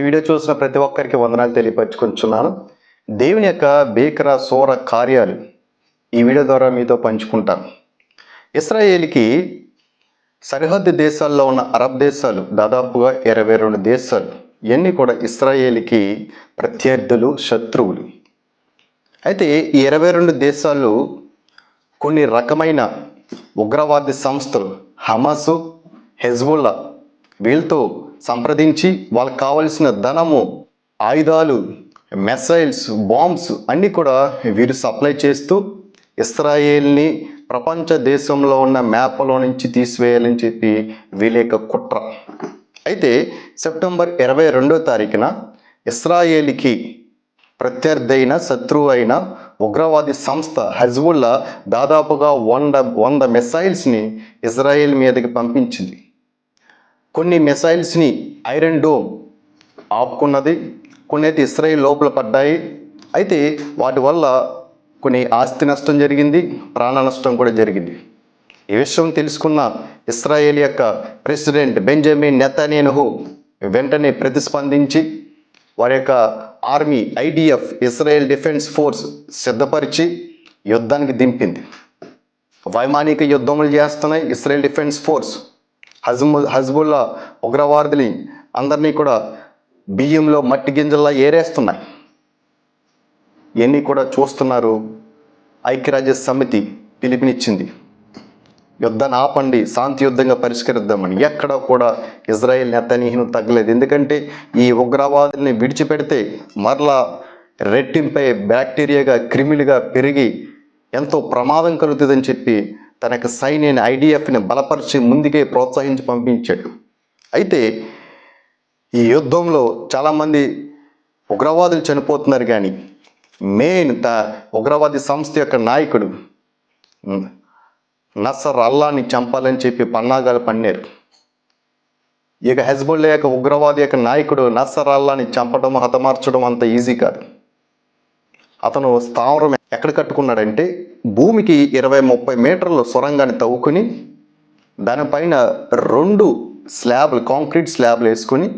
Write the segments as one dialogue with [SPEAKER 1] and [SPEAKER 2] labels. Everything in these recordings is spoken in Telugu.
[SPEAKER 1] ఈ వీడియో చూసిన ప్రతి ఒక్కరికి వందనాలు తెలియపరచుకుంటున్నాను. దేవుని యొక్క భీకర సోర కార్యాలు ఈ వీడియో ద్వారా మీతో పంచుకుంటాను. ఇస్రాయేల్కి సరిహద్దు దేశాల్లో ఉన్న అరబ్ దేశాలు దాదాపుగా ఇరవై రెండు దేశాలు ఇవన్నీ కూడా ఇస్రాయేల్కి ప్రత్యర్థులు శత్రువులు. అయితే ఈ ఇరవై రెండు దేశాలు కొన్ని రకమైన ఉగ్రవాద సంస్థలు హమాసు హెజ్బుల్లా వీళ్ళతో సంప్రదించి వాళ్ళకి కావలసిన ధనము ఆయుధాలు మెసైల్స్ బాంబ్స్ అన్నీ కూడా వీరు సప్లై చేస్తూ ఇస్రాయేల్ని ప్రపంచ దేశంలో ఉన్న మ్యాప్లో నుంచి తీసివేయాలని చెప్పి వీళ్ళ యొక్క కుట్ర. అయితే సెప్టెంబర్ ఇరవై రెండో తారీఖున ఇస్రాయేలీకి ప్రత్యర్థి అయిన శత్రువు అయిన ఉగ్రవాది సంస్థ హజ్బుల్లా దాదాపుగా వంద వంద మిసైల్స్ని ఇజ్రాయెల్ మీదకి పంపించింది. కొన్ని మిసైల్స్ని ఐరన్ డోమ్ ఆపుకున్నది కొన్ని అయితే ఇస్రాయిల్ లోపల పడ్డాయి. అయితే వాటి వల్ల కొన్ని ఆస్తి నష్టం జరిగింది ప్రాణ నష్టం కూడా జరిగింది. ఈ విషయం తెలుసుకున్న ఇస్రాయేల్ యొక్క ప్రెసిడెంట్ బెంజమిన్ నెతనేనుహు వెంటనే ప్రతిస్పందించి వారి యొక్క army IDF Israel defence force సిద్ధపరిచి యుద్ధానికి దింపింది. వైమానిక యుద్ధములు చేస్తున్నాయి ఇస్రాయేల్ డిఫెన్స్ ఫోర్స్. హజ్ము హజ్బుల్లా ఉగ్రవాదుని అందరినీ కూడా బియ్యంలో మట్టి గింజల్లా ఏరేస్తున్నాయి. ఇవన్నీ కూడా చూస్తున్నారు ఐక్యరాజ్య సమితి పిలుపునిచ్చింది. యుద్ధాన్ని ఆపండి శాంతి యుద్ధంగా పరిష్కరిద్దామని. ఎక్కడ కూడా ఇజ్రాయెల్ నెతనీహ్ను తగ్గలేదు. ఎందుకంటే ఈ ఉగ్రవాదుల్ని విడిచిపెడితే మరలా రెట్టింపై బ్యాక్టీరియాగా క్రిమిలుగా పెరిగి ఎంతో ప్రమాదం కలుగుతుందని చెప్పి తన యొక్క అయిన ఐడిఎఫ్ని బలపరిచి ముందుకే ప్రోత్సహించి పంపించాడు. అయితే ఈ యుద్ధంలో చాలామంది ఉగ్రవాదులు చనిపోతున్నారు కానీ మెయిన్ ద ఉగ్రవాది సంస్థ యొక్క నాయకుడు నసర్ అల్లాని చంపాలని చెప్పి పన్నాగాలు పన్నారు. ఇక హెజ్బుల్లా యొక్క ఉగ్రవాది యొక్క నాయకుడు నసర్ అల్లాని చంపడం హతమార్చడం అంత ఈజీ కాదు. అతను స్థావరం ఎక్కడ కట్టుకున్నాడంటే భూమికి ఇరవై ముప్పై మీటర్ల సొరంగాన్ని తవ్వుకుని దానిపైన రెండు స్లాబ్లు కాంక్రీట్ స్లాబ్లు వేసుకొని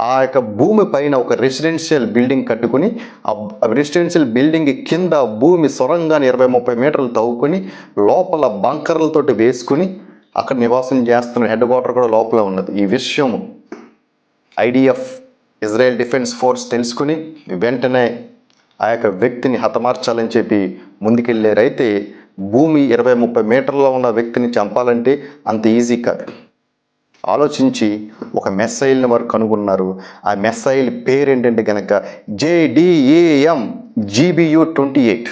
[SPEAKER 1] ఆ యొక్క భూమి పైన ఒక రెసిడెన్షియల్ బిల్డింగ్ కట్టుకుని ఆ రెసిడెన్షియల్ బిల్డింగ్ కింద భూమి సొరంగాన్ని ఇరవై ముప్పై మీటర్లు తవ్వుకొని లోపల బంకర్లతోటి వేసుకుని అక్కడ నివాసం చేస్తున్న హెడ్ క్వార్టర్ కూడా లోపల ఉన్నది. ఈ విషయం ఐడిఎఫ్ ఇజ్రాయెల్ డిఫెన్స్ ఫోర్స్ తెలుసుకుని వెంటనే ఆ యొక్క వ్యక్తిని హతమార్చాలని చెప్పి ముందుకెళ్ళారైతే భూమి ఇరవై ముప్పై మీటర్లో ఉన్న వ్యక్తిని చంపాలంటే అంత ఈజీ కాదు. ఆలోచించి ఒక మెస్సైల్ని వారు కనుగొన్నారు. ఆ మెస్సైల్ పేరు ఏంటంటే కనుక జేడిఏఎం జీబియు ట్వంటీ ఎయిట్.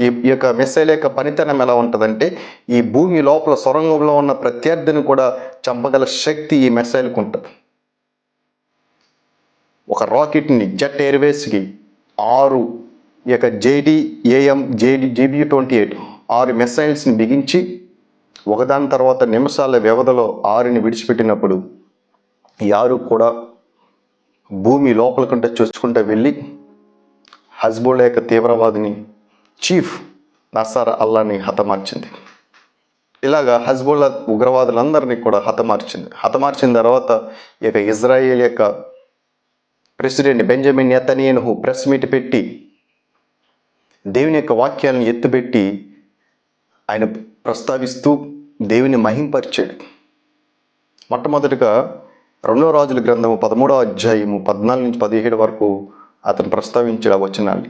[SPEAKER 1] ఈ యొక్క మెస్సైల్ యొక్క పనితనం ఎలా ఉంటుందంటే ఈ భూమి లోపల సొరంగంలో ఉన్న ప్రత్యర్థిని కూడా చంపగల శక్తి ఈ మిసైల్కి ఉంటుంది. ఒక రాకెట్ని జెట్ ఎయిర్వేస్కి ఆరు ఈ యొక్క JDAM JD GB twenty eight ఆరు మిసైల్స్ని బిగించి ఒకదాని తర్వాత నిమిషాల వ్యవధిలో ఆరుని విడిచిపెట్టినప్పుడు ఈ ఆరు కూడా భూమి లోపలికంటే చొచ్చుకుంటూ వెళ్ళి హజ్బుల్లా యొక్క తీవ్రవాదిని చీఫ్ నసార్ అల్లాని హతమార్చింది. ఇలాగా హజ్బుల్లా ఉగ్రవాదులందరినీ కూడా హతమార్చింది. హతమార్చిన తర్వాత ఈ యొక్క ఇజ్రాయేల్ యొక్క president Benjamin Netanyahu press meet పెట్టి దేవుని యొక్క వాక్యాలను ఎత్తుపెట్టి ఆయన ప్రస్తావిస్తూ దేవుని మహింపరిచాడు. మొట్టమొదటిగా రెండో రాజుల గ్రంథము పదమూడో అధ్యాయము పద్నాలుగు నుంచి పదిహేడు వరకు అతను ప్రస్తావించిన వచనాన్ని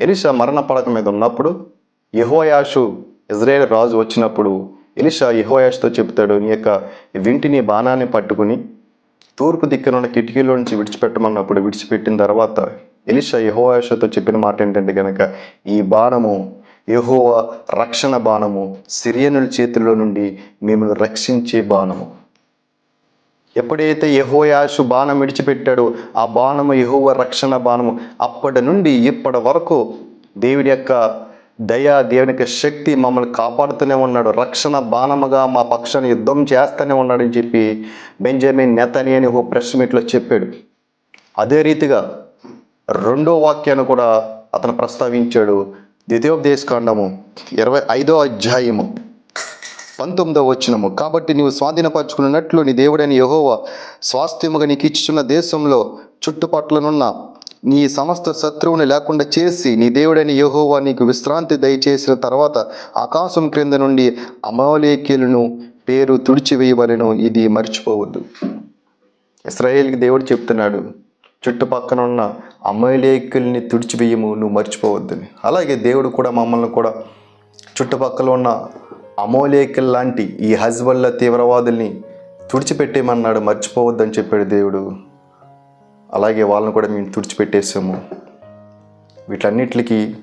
[SPEAKER 1] ఎలిషా మరణ పడక మీద ఉన్నప్పుడు యహోయాషు ఇజ్రాయేల్ రాజు వచ్చినప్పుడు ఎలిషా యహోయాషుతో చెప్తాడు నీ యొక్క వింటిని బాణాన్ని పట్టుకుని తూర్పు దిక్కున కిటికీలో నుంచి విడిచిపెట్టమన్నప్పుడు విడిచిపెట్టిన తర్వాత ఎలిషా యహోయాషతో చెప్పిన మాట ఏంటంటే కనుక ఈ బాణము యహోవ రక్షణ బాణము సిరియనుల చేతిలో నుండి మిమ్మల్ని రక్షించే బాణము. ఎప్పుడైతే యహోయాషు బాణం విడిచిపెట్టాడో ఆ బాణము యహోవ రక్షణ బాణము. అప్పటి నుండి ఇప్పటి వరకు దేవుడి యొక్క దయా దేవునికి శక్తి మమ్మల్ని కాపాడుతూనే ఉన్నాడు. రక్షణ బాణముగా మా పక్షాన్ని యుద్ధం చేస్తూనే ఉన్నాడని చెప్పి బెంజమిన్ నెతని అని ఒక ప్రెస్ మీట్లో చెప్పాడు. అదే రీతిగా రెండో వాక్యాన్ని కూడా అతను ప్రస్తావించాడు. ద్వితీయోపదేశకాండము ఇరవై ఐదో అధ్యాయము పంతొమ్మిదో వచ్చినము కాబట్టి నీవు స్వాధీనపరచుకున్నట్లు నీ దేవుడైన యహోవ స్వాస్థ్యముగా నీకు ఇచ్చుచున్న దేశంలో చుట్టుపట్లనున్న నీ సమస్త శత్రువుని లేకుండా చేసి నీ దేవుడైన యహోవా నీకు విశ్రాంతి దయచేసిన తర్వాత ఆకాశం క్రింద నుండి అమోలేఖ్యులను పేరు తుడిచివేయవలెను. ఇది మర్చిపోవద్దు. ఇస్రాయేల్కి దేవుడు చెప్తున్నాడు చుట్టుపక్కన ఉన్న అమలేకుల్ని తుడిచివేయము నువ్వు మర్చిపోవద్దని అలాగే దేవుడు కూడా మమ్మల్ని కూడా చుట్టుపక్కల ఉన్న అమోలేకుల్ లాంటి ఈ హజ్బల్ల తీవ్రవాదుల్ని తుడిచిపెట్టేయమన్నాడు. మర్చిపోవద్దని చెప్పాడు దేవుడు. అలాగే వాళ్ళని కూడా మేము తుడిచిపెట్టేసాము. వీటన్నిటికి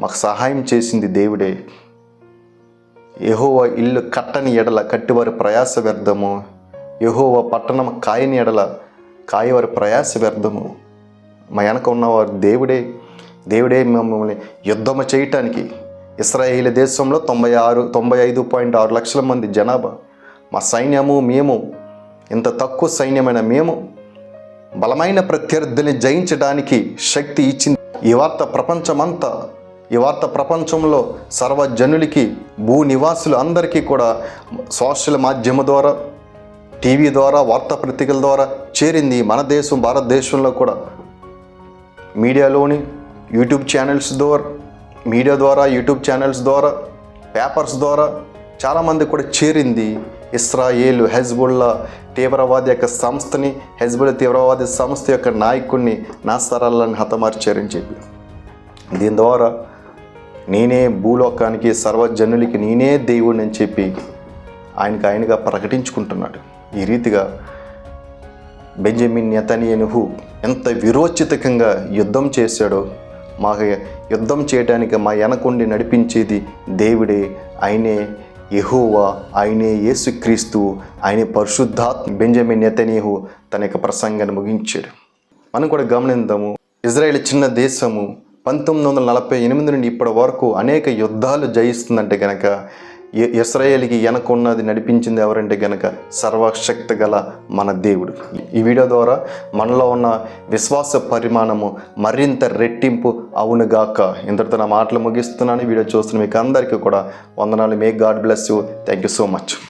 [SPEAKER 1] మాకు సహాయం చేసింది దేవుడే. యెహోవ ఇల్లు కట్టని ఎడల కట్టివారి ప్రయాస వ్యర్థము. యెహోవ పట్టణం కాయని ఎడల కాయవారి ప్రయాస వ్యర్థము. మా వెనక ఉన్నవారు దేవుడే. దేవుడే మమ్మల్ని యుద్ధము చేయటానికి ఇస్రాయేల్ దేశంలో తొంభై ఆరు తొంభై ఐదు పాయింట్ ఆరు లక్షల మంది జనాభా. మా సైన్యము మేము ఇంత తక్కువ సైన్యమైన మేము బలమైన ప్రత్యర్థిని జయించడానికి శక్తి ఇచ్చింది. ఈ వార్త ప్రపంచమంతా ఈ వార్త ప్రపంచంలో సర్వజనులకి భూ నివాసులు అందరికీ కూడా సోషల్ మాధ్యమ ద్వారా టీవీ ద్వారా వార్తాపత్రికల ద్వారా చేరింది మన దేశం భారతదేశంలో కూడా. మీడియాలోని యూట్యూబ్ ఛానల్స్ ద్వారా మీడియా ద్వారా యూట్యూబ్ ఛానల్స్ ద్వారా పేపర్స్ ద్వారా చాలామంది కూడా చేరింది. ఇస్రాయేల్ హెజ్బుల్లా తీవ్రవాది యొక్క సంస్థని హెజ్బుల్ తీవ్రవాది సంస్థ యొక్క నాయకుడిని నాస్తరాలను హతమార్చారని చెప్పి. దీని ద్వారా నేనే భూలోకానికి సర్వజనులకి నేనే దేవుడిని అని చెప్పి ఆయనకు ఆయనగా ప్రకటించుకుంటున్నాడు. ఈ రీతిగా బెంజమిన్ నెతనియనుహు ఎంత విరోచితకంగా యుద్ధం చేశాడో మాకు యుద్ధం చేయడానికి మా వెనకుండి నడిపించేది దేవుడే ఆయనే యహోవా ఆయనే యేసుక్రీస్తు ఆయనే పరిశుద్ధాత్మ బెంజమిన్ నెతనీహు తన యొక్క ప్రసంగాన్ని ముగించాడు. మనం కూడా గమనిద్దాము ఇజ్రాయెల్ చిన్న దేశము పంతొమ్మిది వందల నలభై ఎనిమిది నుండి ఇప్పటి వరకు అనేక యుద్ధాలు జయిస్తుందంటే గనక ఇస్రాయేల్కి వెనకున్నది నడిపించింది ఎవరంటే గనక సర్వశక్తి గల మన దేవుడు. ఈ వీడియో ద్వారా మనలో ఉన్న విశ్వాస పరిమాణము మరింత రెట్టింపు అవునుగాక ఇంతటితో నా మాటలు ముగిస్తున్నాను. వీడియో చూస్తున్న మీకు అందరికీ కూడా వందనాలు. May God bless you thank you so much